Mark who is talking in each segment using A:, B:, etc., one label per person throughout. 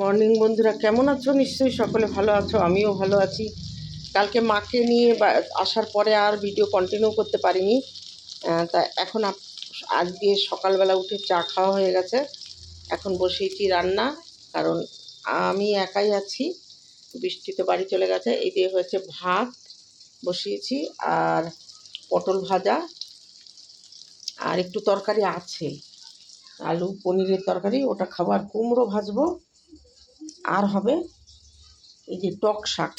A: Morning বন্ধুরা, কেমন আছো? নিশ্চয়ই সকলে ভালো আছো, আমিও ভালো আছি। কালকে মাকে নিয়ে আসার পরে আর ভিডিও কন্টিনিউ করতে পারিনি। তা এখন আজকে সকালবেলা উঠে চা খাওয়া হয়ে গেছে। এখন বসিয়েছি রান্না, কারণ আমি একাই আছি। বৃষ্টি তো বাড়ি চলে গেছে, এই দিয়ে হয়েছে ভাত বসিয়েছি আর পটল ভাজা। আর একটু তরকারি আছে, আলু পনিরের তরকারি, ওটা খাবার কুমড়ো ভাজবো। আর হবে এই যে টক শাক,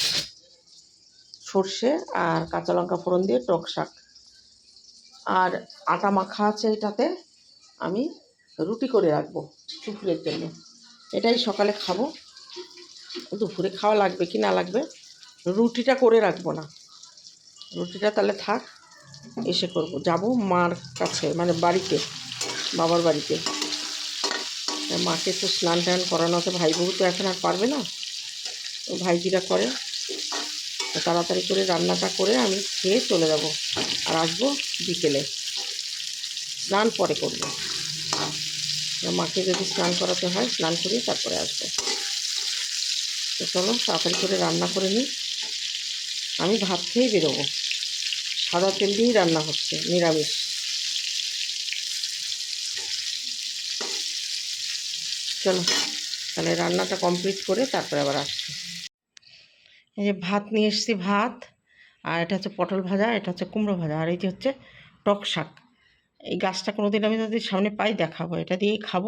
A: সর্ষে আর কাঁচা লঙ্কা ফোড়ন দিয়ে টক শাক। আর আটা মাখা আছে এটাতে আমি রুটি করে রাখব দুপুরের জন্য। এটাই সকালে খাব। দুপুরে খাওয়া লাগবে কি না লাগবে, রুটিটা করে রাখব না। রুটিটা তাহলে থাক, এসে করব। যাব মার কাছে মানে বাড়িতে, বাবার বাড়িতে। মাকে তো স্নান টান করানো তো ভাই বউ তো এখন আর পারবে না। তো ভাইজিরা করে। তাড়াতাড়ি করে রান্নাটা করে আমি খেয়ে চলে যাব আর আসব বিকেলে। স্নান পরে করব। মাকে যদি স্নান করাতে হয়, স্নান করিয়ে তারপরে আসব। তো চলো, তাড়াতাড়ি করে রান্না করে নিই। আমি ভাত খেয়েই বেরোবো। সাদা তেল দিয়েই রান্না হচ্ছে, নিরামিষ। চলো, তাহলে রান্নাটা কমপ্লিট করে তারপরে আবার আসছি। এই যে ভাত নিয়ে এসেছি ভাত, আর এটা হচ্ছে পটল ভাজা, এটা হচ্ছে কুমড়ো ভাজা, আর যে হচ্ছে টক শাক। এই গাছটা কোনো দিন আমি যদি সামনে পাই দেখাবো, এটা দিয়েই খাব।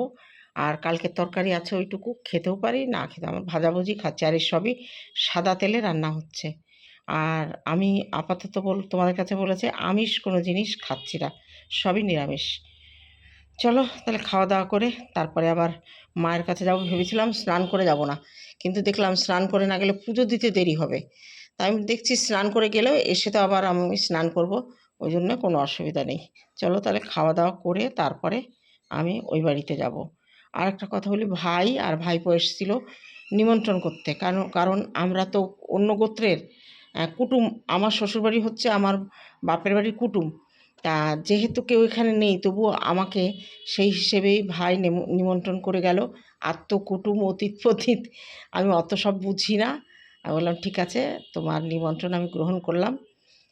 A: আর কালকের তরকারি আছে ওইটুকু, খেতেও পারি, না খেতে আমার ভাজাভুজি খাচ্ছি, আর এই সবই সাদা তেলে রান্না হচ্ছে। আর আমি আপাতত বল, তোমাদের কাছে বলেছে, আমিষ কোনো জিনিস খাচ্ছি না, সবই নিরামিষ। চলো তাহলে খাওয়া দাওয়া করে তারপরে আবার মায়ের কাছে যাব। ভেবেছিলাম স্নান করে যাব না, কিন্তু দেখলাম স্নান করে না গেলে পুজো দিতে দেরি হবে। তাই আমি দেখছি স্নান করে গেলেও এসে তো আবার আমি স্নান করব, ওই জন্য কোনো অসুবিধা নেই। চলো তাহলে খাওয়া দাওয়া করে তারপরে আমি ওই বাড়িতে যাব। আর একটা কথা বলি, ভাই আর ভাইপো এসেছিল নিমন্ত্রণ করতে। কারণ কারণ আমরা তো অন্য গোত্রের কুটুম, আমার শ্বশুরবাড়ি হচ্ছে আমার বাপের বাড়ির কুটুম। তা যেহেতু কেউ এখানে নেই তবুও আমাকে সেই হিসেবেই ভাই নেম- নিমন্ত্রণ করে গেল। আত্মকুটুম অতীত পতীত, আমি অত সব বুঝি না। আমি বললাম, ঠিক আছে, তোমার নিমন্ত্রণ আমি গ্রহণ করলাম।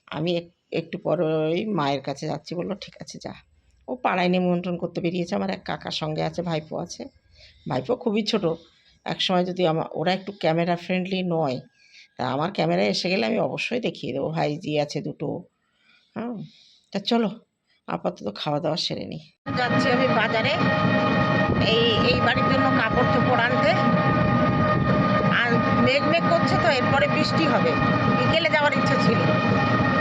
A: আমি এক- একটু পরেই মায়ের কাছে যাচ্ছি। বলল, ঠিক আছে, যা। ও পাড়ায় নিমন্ত্রণ করতে বেরিয়েছে। আমার এক কাকার সঙ্গে আছে, ভাইপো আছে। ভাইপো খুবই ছোট। এক সময় যদি আমার ওরা একটু ক্যামেরা ফ্রেন্ডলি নয়, তা আমার ক্যামেরায় এসে গেলে আমি অবশ্যই দেখিয়ে দেবো। ভাইজি আছে দুটো। হ্যাঁ তা চলো, আপাতত খাওয়া দাওয়া সেরে নিই। যাচ্ছি আমি বাজারে। এই এই বাড়ির জন্য কাপড় চোপড় আনতে। আর মেঘ মেঘ করছে তো, এরপরে বৃষ্টি হবে। বিকেলে যাওয়ার ইচ্ছা ছিল।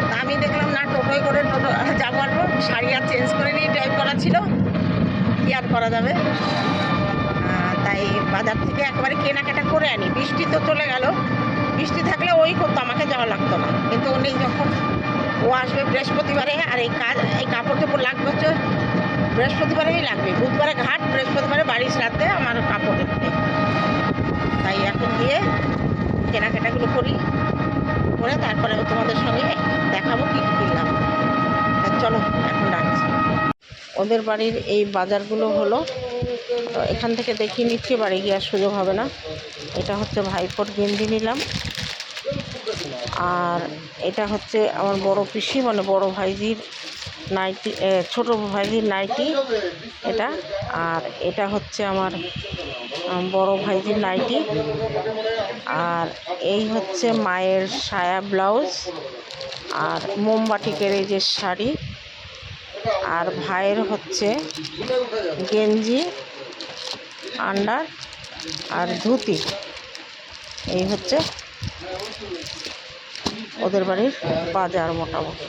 A: তা আমি দেখলাম, না, টোটোয় করে টোটো, যাব আসব শাড়ি আর চেঞ্জ করে নিয়ে ড্রাইভ করা ছিল। কি আর করা যাবে? তাই বাজার থেকে একবারে কেনাকাটা করে আনি। বৃষ্টি তো চলে গেল। বৃষ্টি থাকলে ওই করতো, আমাকে যাওয়া লাগতো না। কিন্তু নেই যখন ও আসবে বৃহস্পতিবারে, আর এই কাজ, এই কাপড় চোপড় লাগবে হচ্ছে বৃহস্পতিবারেই লাগবে। বুধবারে ঘাট, বৃহস্পতিবারে বাড়ি সারতে আমার কাপড় লাগবে। তাই এখন গিয়ে কেনাকাটাগুলো করি, করে তারপরে তোমাদের সঙ্গে দেখাবো কী কিনলাম। চলো, এখন রাখছি। ওদের বাড়ির এই বাজারগুলো হলো এখান থেকে দেখিয়ে নিচ্ছি বাড়ি গিয়ে আর সুযোগ হবে না। এটা হচ্ছে ভাইপোর গেঞ্জি নিলাম। আর এটা হচ্ছে আমার বড় পিসি মানে বড় ভাইজির নাইটি ছোট ভাইজির নাইটি এটা। আর এটা হচ্ছে আমার বড় ভাইজির নাইটি। আর এই হচ্ছে মায়ের সায়া ব্লাউজ আর মোমবাটিকের এই যে শাড়ি। আর ভাইয়ের হচ্ছে গেঞ্জি, আন্ডার আর ধুতি। এই হচ্ছে ওদের বাড়ির বাজার মোটামুটি।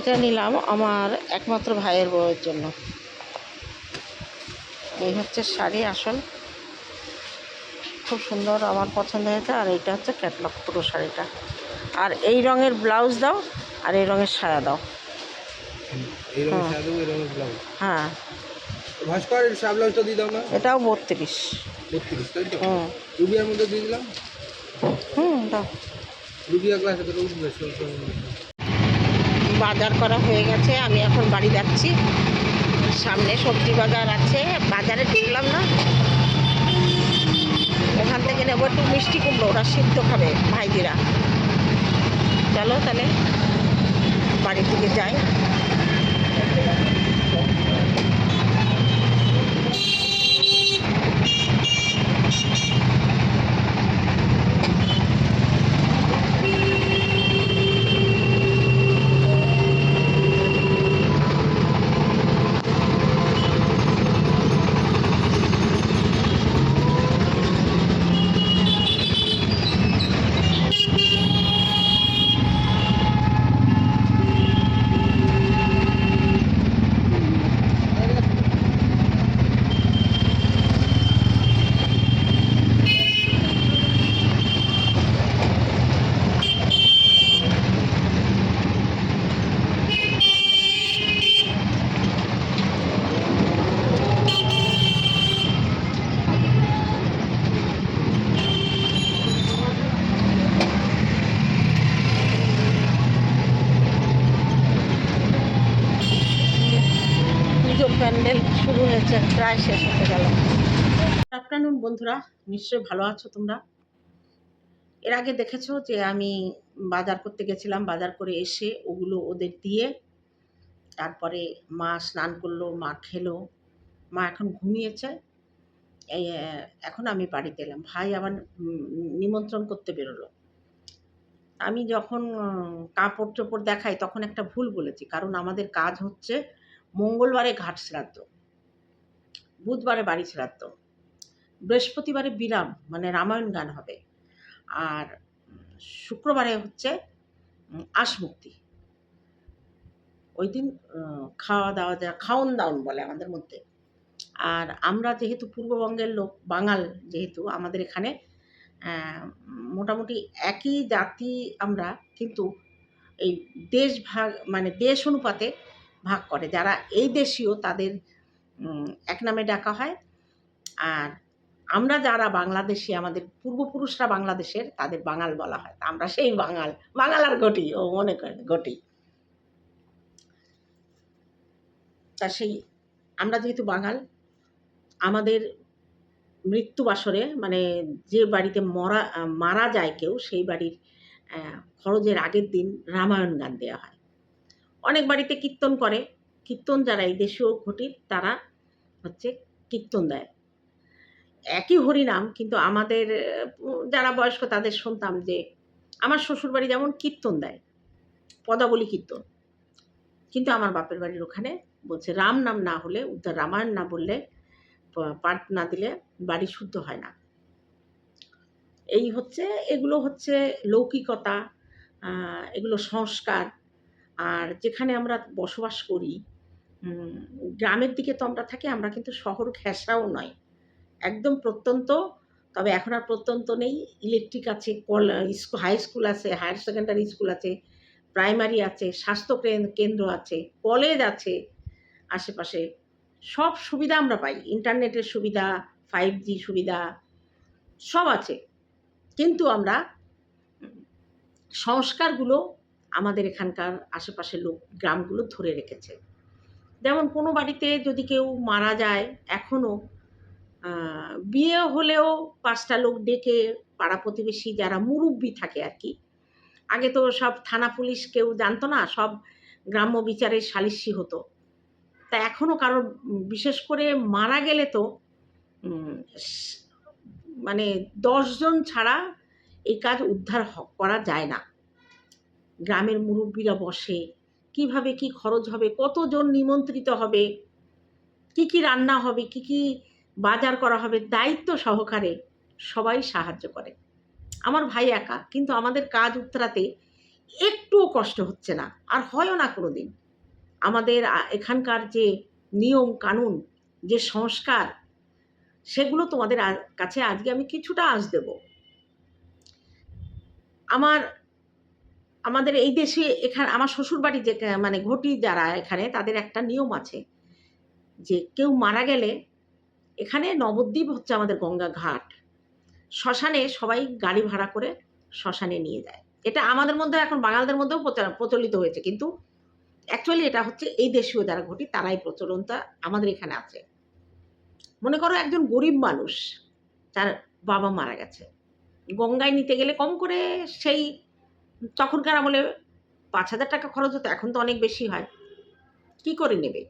A: এটা নিলাম আমার একমাত্র ভাইয়ের বউয়ের জন্য। এই হচ্ছে শাড়ি আসল। খুব সুন্দর আমার পছন্দ হয়েছে আর এইটা হচ্ছে ক্যাটলগ পুরো শাড়িটা। আর এই রঙের ব্লাউজ দাও আর এই রঙের সায়া দাও। হ্যাঁ। এটাও বত্রিশ। হুম।
B: রুবিয়ার মধ্যে দিয়ে দিলাম?
A: হুম দাও।
B: রুবিয়া ক্লাসে তো উঠবে সব সময়।
A: বাজার করা হয়ে গেছে, আমি এখন বাড়ি যাচ্ছি। সামনে সবজি বাজার আছে, বাজারে ঢুকলাম না। এখান থেকে নেব একটু মিষ্টি কুমড়ো, ওরা সিদ্ধ খাবে ভাইদিরা চলো তাহলে, বাড়ির দিকে যাই। প্রায় শেষ হতে গেল। আফটারনুন বন্ধুরা, নিশ্চয়ই ভালো আছো তোমরা? এর আগে দেখেছ যে আমি বাজার করতে গেছিলাম, বাজার করে এসে ওগুলো ওদের দিয়ে তারপরে মা স্নান করল, মা খেলো, মা এখন ঘুমিয়েছে। এখন আমি বাড়িতে এলাম। ভাই আবার নিমন্ত্রণ করতে বেরোলো। আমি যখন কাপড় চোপড় দেখাই তখন একটা ভুল বলেছি, কারণ আমাদের কাজ হচ্ছে মঙ্গলবারে ঘাট শ্রাদ্ধ। বুধবারে বাড়ি শ্রাদ্ধ বৃহস্পতিবারে বিরাম মানে রামায়ণ গান হবে। আর শুক্রবারে হচ্ছে আশমুক্তি। ওই দিন খাওয়া দাওয়া যা খাওন দাওন বলে আমাদের মধ্যে। আর আমরা যেহেতু পূর্ববঙ্গের লোক, বাঙাল যেহেতু, আমাদের এখানে মোটামুটি একই জাতি আমরা, কিন্তু এই দেশ ভাগ মানে দেশ অনুপাতে ভাগ করে। যারা এই দেশীয়, তাদের এক নামে ডাকা হয়। আর আমরা যারা বাংলাদেশি, আমাদের পূর্বপুরুষরা বাংলাদেশের, তাদের বাঙাল বলা হয়। আমরা সেই বাঙাল। বাঙাল আর ঘটি, ও মনে করেন ঘটি। তা সেই, আমরা যেহেতু বাঙাল, আমাদের মৃত্যু বাসরে মানে যে বাড়িতে মরা, মারা যায় কেউ, সেই বাড়ির খরচের আগের দিন রামায়ণ গান দেওয়া হয়। অনেক বাড়িতে কীর্তন করে। কীর্তন যারা এই দেশীয় ঘটির, তারা হচ্ছে কীর্তন দেয়। একই হরিনাম, কিন্তু আমাদের, যারা বয়স্ক তাদের শুনতাম যে, আমার শ্বশুরবাড়ি যেমন কীর্তন দেয়, পদাবলী কীর্তন। কিন্তু আমার বাপের বাড়ির ওখানে বলছে, রাম নাম না হলে, উদ্ধার রামায়ণ না বললে পাঠ না দিলে বাড়ি শুদ্ধ হয় না। এই হচ্ছে, এগুলো হচ্ছে লৌকিকতা এগুলো সংস্কার। আর যেখানে আমরা বসবাস করি গ্রামের দিকে তো আমরা থাকি, আমরা কিন্তু শহর ঘেঁষাও নয়। একদম প্রত্যন্ত, তবে এখন আর প্রত্যন্ত নেই। ইলেকট্রিক আছে, কল হাই স্কুল আছে, হায়ার সেকেন্ডারি স্কুল আছে, প্রাইমারি আছে, স্বাস্থ্য কেন- কেন্দ্র আছে, কলেজ আছে, আশেপাশে সব সুবিধা আমরা পাই। ইন্টারনেটের সুবিধা ফাইভ জি সুবিধা, সব আছে। কিন্তু আমরা সংস্কারগুলো আমাদের এখানকার আশেপাশের লোক, গ্রামগুলো ধরে রেখেছে। যেমন কোনো বাড়িতে যদি কেউ মারা যায় এখনও বিয়ে হলেও পাঁচটা লোক ডেকে পাড়া প্রতিবেশী যারা মুরব্বি থাকে আর কি, আগে তো সব থানা পুলিশ কেউ জানতো না, সব গ্রাম্য বিচারের সালিসি হতো। তা এখনও কারও, বিশেষ করে মারা গেলে তো মানে দশজন ছাড়া এই কাজ উদ্ধার করা যায় না। গ্রামের মুরব্বীরা বসে কীভাবে কি খরচ হবে? কতজন নিমন্ত্রিত হবে? কি কি রান্না হবে? কি কি বাজার করা হবে? দায়িত্ব সহকারে সবাই সাহায্য করে। আমার ভাই একা, কিন্তু আমাদের কাজ উত্তরাতে একটুও কষ্ট হচ্ছে না, আর হয়ও না কোনো দিন আমাদের এখানকার যে নিয়ম কানুন, যে সংস্কার, সেগুলো তোমাদের কাছে আজকে আমি কিছুটা আজ দেব। আমার আমাদের এই দেশে এখানে, আমার শ্বশুরবাড়ি যে মানে ঘটি যারা এখানে, তাদের একটা নিয়ম আছে যে, কেউ মারা গেলে এখানে নবদ্বীপ হচ্ছে আমাদের গঙ্গা ঘাট। শ্মশানে সবাই গাড়ি ভাড়া করে শ্মশানে নিয়ে যায়। এটা আমাদের মধ্যে, এখন বাঙালদের মধ্যেও প্রচলিত হয়েছে। কিন্তু অ্যাকচুয়ালি এটা হচ্ছে এই দেশীয় যারা ঘটি, তারাই প্রচলনটা আমাদের এখানে আছে। মনে করো একজন গরিব মানুষ, তার বাবা মারা গেছে। গঙ্গায় নিতে গেলে কম করে সেই তখনকার আমলে পাঁচ হাজার টাকা খরচ হতো, এখন তো অনেক বেশি হয়। কি করে নেবে?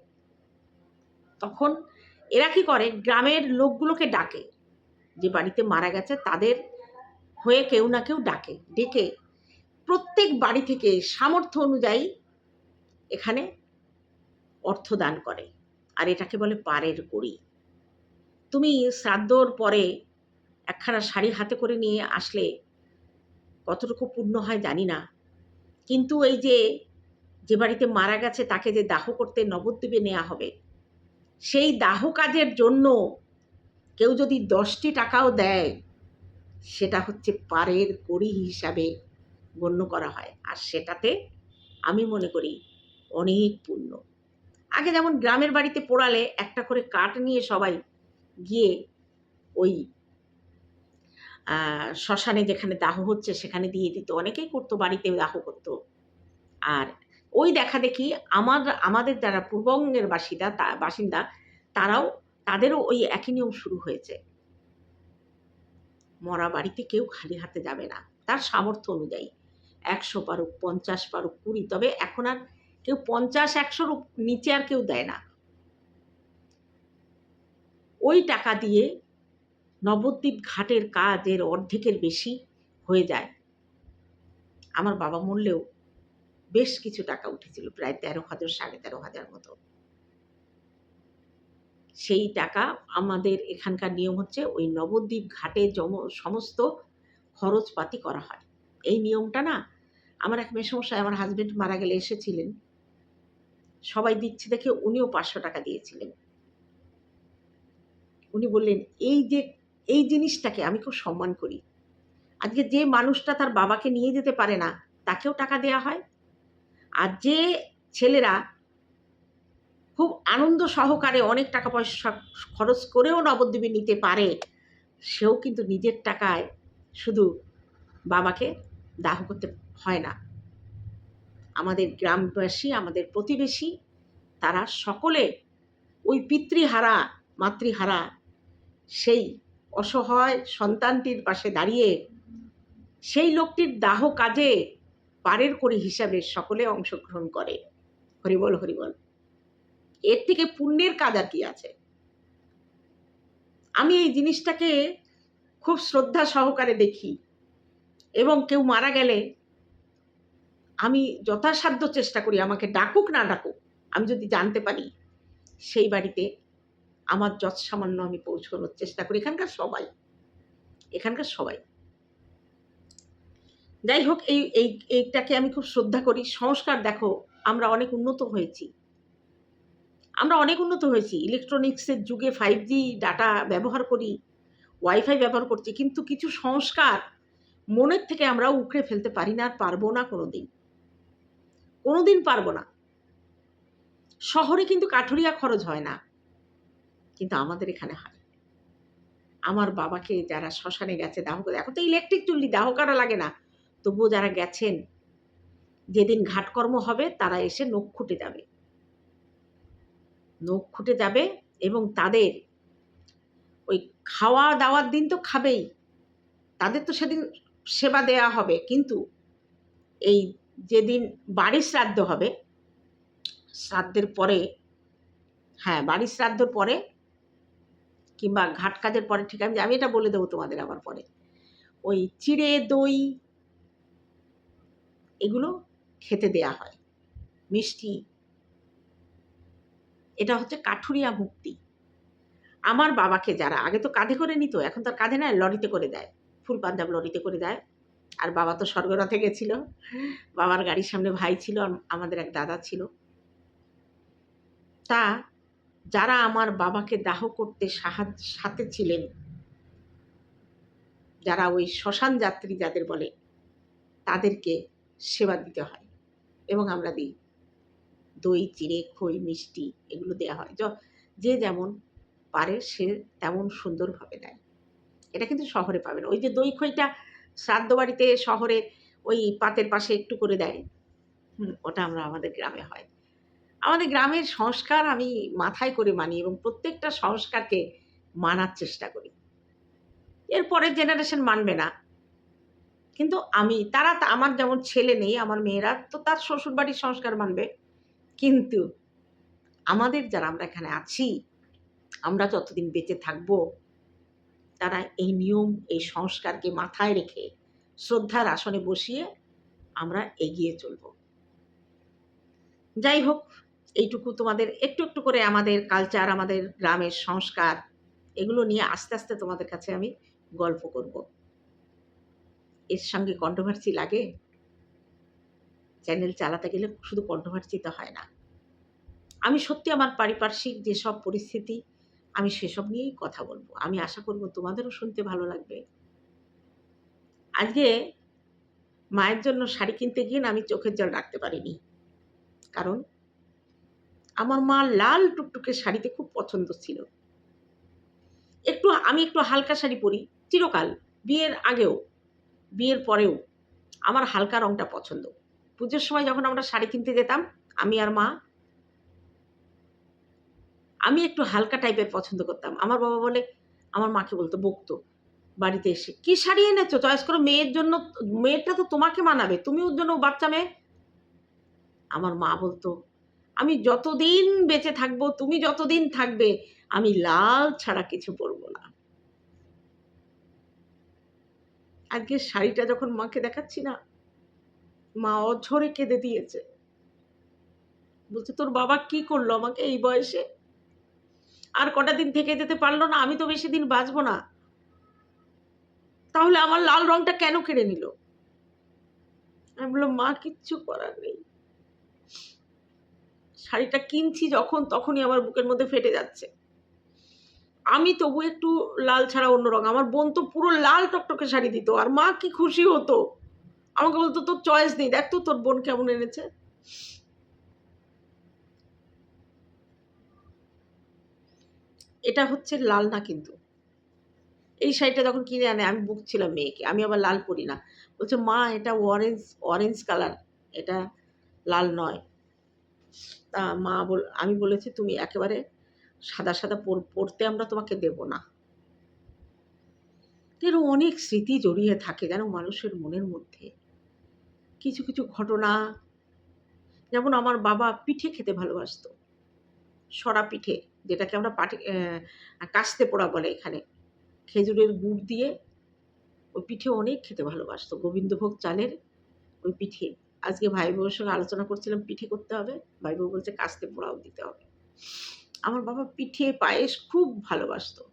A: তখন এরা কি করে? গ্রামের লোকগুলোকে ডাকে। যে বাড়িতে মারা গেছে, তাদের হয়ে কেউ না কেউ ডাকে। ডেকে প্রত্যেক বাড়ি থেকে সামর্থ্য অনুযায়ী এখানে অর্থ দান করে। আর এটাকে বলে পারের কড়ি। তুমি শ্রাদ্ধর পরে একখানা শাড়ি হাতে করে নিয়ে আসলে কতটুকু পূর্ণ হয় জানি না। কিন্তু এই যে যে বাড়িতে মারা গেছে তাকে যে দাহ করতে নবদ্বীপে নেওয়া হবে, সেই দাহ কাজের জন্য কেউ যদি দশটি টাকাও দেয়, সেটা হচ্ছে পারের কড়ি হিসাবে গণ্য করা হয়। আর সেটাতে আমি মনে করি অনেক পুণ্য আগে যেমন গ্রামের বাড়িতে পোড়ালে একটা করে কাঠ নিয়ে সবাই গিয়ে ওই শ্মশানে যেখানে দাহ হচ্ছে সেখানে দিয়ে দিত। অনেকেই করতো বাড়িতে দাহ করতো। আর ওই দেখা দেখি আমার, আমাদের যারা পূর্ববঙ্গের বাসিন্দা, তা, বাসিন্দা, তারাও, তাদেরও ওই একই নিয়ম শুরু হয়েছে। মরা বাড়িতে কেউ খালি হাতে যাবে না। তার সামর্থ্য অনুযায়ী। একশো পারুক, পঞ্চাশ পারুক, কুড়ি, তবে এখন আর কেউ পঞ্চাশ, একশোর নিচে আর কেউ দেয় না। ওই টাকা দিয়ে নবদ্বীপ ঘাটের কাজ এর অর্ধেকের বেশি হয়ে যায়। আমার বাবা মরলেও বেশ কিছু টাকা উঠেছিল, প্রায় তেরো হাজার, সাড়ে তেরো হাজার মতো। সেই টাকা আমাদের এখানকার নিয়ম হচ্ছে ওই নবদ্বীপ ঘাটে জম, সমস্ত খরচপাতি করা হয়। এই নিয়মটা না, আমার এক মেসমশাই, আমার হাজবেন্ড মারা গেলে এসেছিলেন। সবাই দিচ্ছে দেখে উনিও পাঁচশো টাকা দিয়েছিলেন। উনি বললেন, এই যে এই জিনিসটাকে আমি খুব সম্মান করি। আজকে যে মানুষটা তার বাবাকে নিয়ে যেতে পারে না, তাকেও টাকা দেয়া হয়। আর যে ছেলেরা খুব আনন্দ সহকারে অনেক টাকা পয়সা খরচ করেও নবদ্বীপে নিতে পারে, সেও কিন্তু নিজের টাকায় শুধু বাবাকে দাহ করতে হয় না। আমাদের গ্রামবাসী, আমাদের প্রতিবেশী, তারা সকলে ওই পিতৃহারা, মাতৃহারা, সেই অসহায় সন্তানটির পাশে দাঁড়িয়ে সেই লোকটির দাহ কাজে পারের করি হিসাবে সকলে অংশগ্রহণ করে। হরিবল হরিবল। এর থেকে পুণ্যের কাজ আর কি আছে? আমি এই জিনিসটাকে খুব শ্রদ্ধা সহকারে দেখি এবং কেউ মারা গেলে আমি যথাসাধ্য চেষ্টা করি, আমাকে ডাকুক, না ডাকুক, আমি যদি জানতে পারি, সেই বাড়িতে আমার যৎ সামান্য আমি পৌঁছানোর চেষ্টা করি। এখানকার সবাই এখানকার সবাই। যাই হোক, এই এই, এইটাকে আমি খুব শ্রদ্ধা করি। সংস্কার দেখো, আমরা অনেক উন্নত হয়েছি। আমরা অনেক উন্নত হয়েছি। ইলেকট্রনিক্সের যুগে ফাইভ জি ডাটা ব্যবহার করি ওয়াইফাই ব্যবহার করছি, কিন্তু কিছু সংস্কার মনের থেকে আমরা উখড়ে ফেলতে পারি না আর পারব না কোনো দিন কোনো দিন পারব না। শহরে কিন্তু কাঠুরিয়া খরচ হয় না। কিন্তু আমাদের এখানে হয়। আমার বাবাকে যারা শ্মশানে গেছে দাহ করে, এখন তো ইলেকট্রিক চুল্লি, দাহ করা লাগে না। তবুও যারা গেছেন, যেদিন ঘাটকর্ম হবে, তারা এসে নখ খুঁটে যাবে। নখ খুঁটে যাবে এবং তাদের ওই খাওয়া দাওয়ার দিন তো খাবেই। তাদের তো সেদিন সেবা দেয়া হবে। কিন্তু এই যেদিন বাড়ির শ্রাদ্ধ হবে, শ্রাদ্ধের পরে হ্যাঁ বাড়ির শ্রাদ্ধর পরে কিংবা ঘাট কাজের পরে ঠিক আমি আমি এটা বলে দেবো তোমাদের আবার পরে। ওই চিড়ে, দই, এগুলো খেতে দেয়া হয়। মিষ্টি। এটা হচ্ছে কাঠুরিয়া মুক্তি। আমার বাবাকে যারা, আগে তো কাঁধে করে নিত, এখন তো আর কাঁধে নয়, লরিতে করে দেয়। ফুল পাঞ্জাব লরিতে করে দেয়। আর বাবা তো স্বর্গরথে গেছিল। বাবার গাড়ির সামনে ভাই ছিল, আর আমাদের এক দাদা ছিল। তা যারা আমার বাবাকে দাহ করতে সাহায্য, সাথে ছিলেন, যারা ওই শ্মশান যাত্রী যাদের বলে, তাদেরকে সেবা দিতে হয় এবং আমরা দিই। দই, চিড়ে, খই, মিষ্টি এগুলো দেওয়া হয়। য- যে যেমন পারে সে তেমন সুন্দরভাবে দেয়। এটা কিন্তু শহরে পাবেন ওই যে দই, খইটা শ্রাদ্ধ বাড়িতে শহরে ওই পাতের পাশে একটু করে দেয়। ওটা আমরা আমাদের গ্রামে হয়। আমাদের গ্রামের সংস্কার আমি মাথায় করে মানি এবং প্রত্যেকটা সংস্কারকে মানার চেষ্টা করি। এর পরের জেনারেশন মানবে না। কিন্তু আমি, তারা আমার যেমন ছেলে নেই, আমার মেয়েরা, তো তার শ্বশুর বাড়ির সংস্কার মানবে। কিন্তু আমাদের যারা আমরা এখানে আছি, আমরা যতদিন বেঁচে থাকব, তারা এই নিয়ম, এই সংস্কারকে মাথায় রেখে শ্রদ্ধার আসনে বসিয়ে আমরা এগিয়ে চলব। যাই হোক এইটুকু তোমাদের, একটু একটু করে আমাদের কালচার আমাদের গ্রামের সংস্কার, এগুলো নিয়ে আস্তে আস্তে তোমাদের কাছে আমি গল্প করব। এর সঙ্গে কন্ট্রোভার্সি লাগে? চ্যানেল চালাতে গেলে শুধু কন্ট্রোভার্সি তো হয় না। আমি সত্যি আমার পারিপার্শ্বিক যেসব পরিস্থিতি, আমি সেসব নিয়েই কথা বলব। আমি আশা করব তোমাদেরও শুনতে ভালো লাগবে। আজকে মায়ের জন্য শাড়ি কিনতে গিয়ে আমি চোখের জল রাখতে পারিনি। কারণ আমার মা লাল টুকটুকে শাড়িতে খুব পছন্দ ছিল। একটু, আমি একটু হালকা শাড়ি পরি, চিরকাল, বিয়ের আগেও, বিয়ের পরেও। আমার হালকা রংটা পছন্দ। পুজোর সময় যখন আমরা শাড়ি কিনতে যেতাম, আমি আর মা, আমি একটু হালকা টাইপের পছন্দ করতাম। আমার বাবা বলে, আমার মাকে বলতো, বকতো, বাড়িতে এসে, কি শাড়ি এনেছো? চয়েস করো, মেয়ের জন্য মেয়েটা তো তোমাকে মানাবে তুমি ওর জন্য বাচ্চা মেয়ে? আমার মা বলতো আমি যতদিন বেঁচে থাকব, তুমি যতদিন থাকবে, আমি লাল ছাড়া কিছু পরবো না। আজকে শাড়িটা যখন মাকে দেখাচ্ছি না, মা অঝরে কেঁদে দিয়েছে। বলছে, তোর বাবা কি করল আমাকে এই বয়সে? আর কটা দিন থেকে যেতে পারল না, আমি তো বেশি দিন বাঁচবো না। তাহলে আমার লাল রংটা কেন কেড়ে নিল? আমি বললাম, মা, কিচ্ছু করার নেই। শাড়িটা কিনছি যখন, তখনই আমার বুকের মধ্যে ফেটে যাচ্ছে। আমি তবু একটু লাল ছাড়া অন্য রঙ। আমার বোন তো পুরো লাল টকটকে শাড়ি দিত, আর মা কি খুশি হতো? আমাকে বলতো, তোর চয়েস নেই, দেখ তো তোর বোন কেমন এনেছে। এটা হচ্ছে লাল না কিন্তু। এই শাড়িটা যখন কিনে আনে, আমি বুকছিলাম মেয়েকে, আমি আবার লাল পরি না। বলছে, মা, এটা অরেঞ্জ অরেঞ্জ কালার এটা লাল নয়। তা মা বল, আমি বলেছি, তুমি একেবারে সাদা সাদা পরতে আমরা তোমাকে দেব না। এরকম অনেক স্মৃতি জড়িয়ে থাকে যেন মানুষের মনের মধ্যে। কিছু কিছু ঘটনা, যেমন আমার বাবা পিঠে খেতে ভালোবাসতো। সরা পিঠে, যেটাকে আমরা পাটি কাস্তে পোড়া বলে এখানে। খেজুরের গুড় দিয়ে ওই পিঠে অনেক খেতে ভালোবাসতো। গোবিন্দভোগ চালের ওই পিঠে। আজকে ভাই বউয়ের সঙ্গে আলোচনা করছিলাম, পিঠে করতে হবে। ভাই বউ বলছে কাস্তে পোড়াও, দিতে হবে। আমার বাবা পিঠে, পায়েস খুব ভালোবাসতো।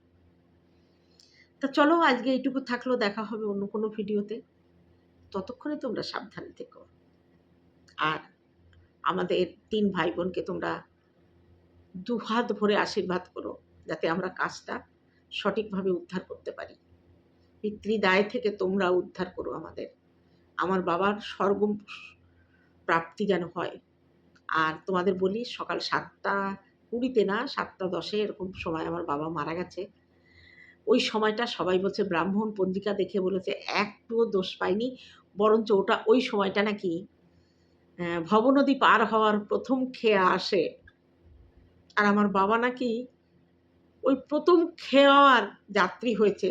A: তা চলো, আজকে এইটুকু থাকল, দেখা হবে অন্য কোনো ভিডিওতে। ততক্ষণে তোমরা সাবধানে থেকো। আর আমাদের তিন ভাই বোনকে তোমরা দুহাত ভরে আশীর্বাদ করো, যাতে আমরা কাজটা সঠিকভাবে উদ্ধার করতে পারি। পিতৃদায় থেকে তোমরা উদ্ধার করো আমাদের। আমার বাবার স্বর্গ প্রাপ্তি যেন হয়। আর তোমাদের বলি সকাল সাতটা কুড়িতে না, সাতটা দশে এরকম সময় আমার বাবা মারা গেছে। ওই সময়টা সবাই বলছে ব্রাহ্মণ পঞ্জিকা দেখে বলেছে, একটুও দোষ পাইনি। বরঞ্চ ওটা ওই সময়টা নাকি ভবনদী পার হওয়ার প্রথম খেয়া আসে। আর আমার বাবা নাকি ওই প্রথম খেয়ার যাত্রী হয়েছে।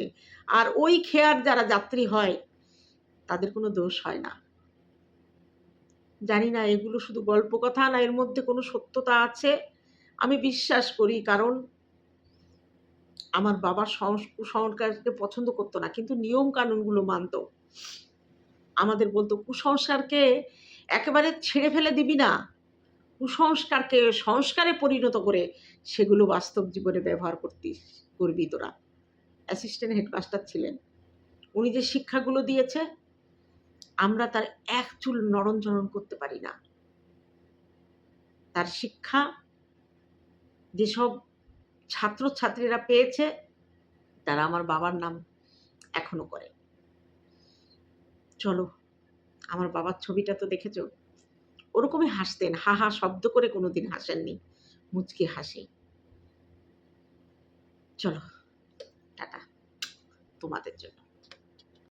A: আর ওই খেয়ার যারা যাত্রী হয়, তাদের কোনো দোষ হয় না। জানি না, এগুলো শুধু গল্প কথা না, এর মধ্যে কোনো সত্যতা আছে? আমি বিশ্বাস করি, কারণ আমার বাবা সংস- কুসংস্কারকে পছন্দ করতো না, কিন্তু নিয়ম কানুনগুলো মানতো। আমাদের বলতো, কুসংস্কারকে একেবারে ছেড়ে ফেলে দিবি না। কুসংস্কারকে, সংস্কারে পরিণত করে সেগুলো বাস্তব জীবনে ব্যবহার করতি করবি তোরা অ্যাসিস্ট্যান্ট হেডমাস্টার ছিলেন। উনি যে শিক্ষাগুলো দিয়েছে আমরা তার এক চুল নরঞ্জনন করতে পারি না। তার শিক্ষা যেসব ছাত্রছাত্রীরা পেয়েছে, তারা আমার বাবার নাম এখনও করে। চলো, আমার বাবার ছবিটা তো দেখেছ? ওরকমই হাসতেন, হা হা শব্দ করে কোনোদিন হাসেননি, মুচকি হাসি। চলো, টাটা, তোমাদের জন্য।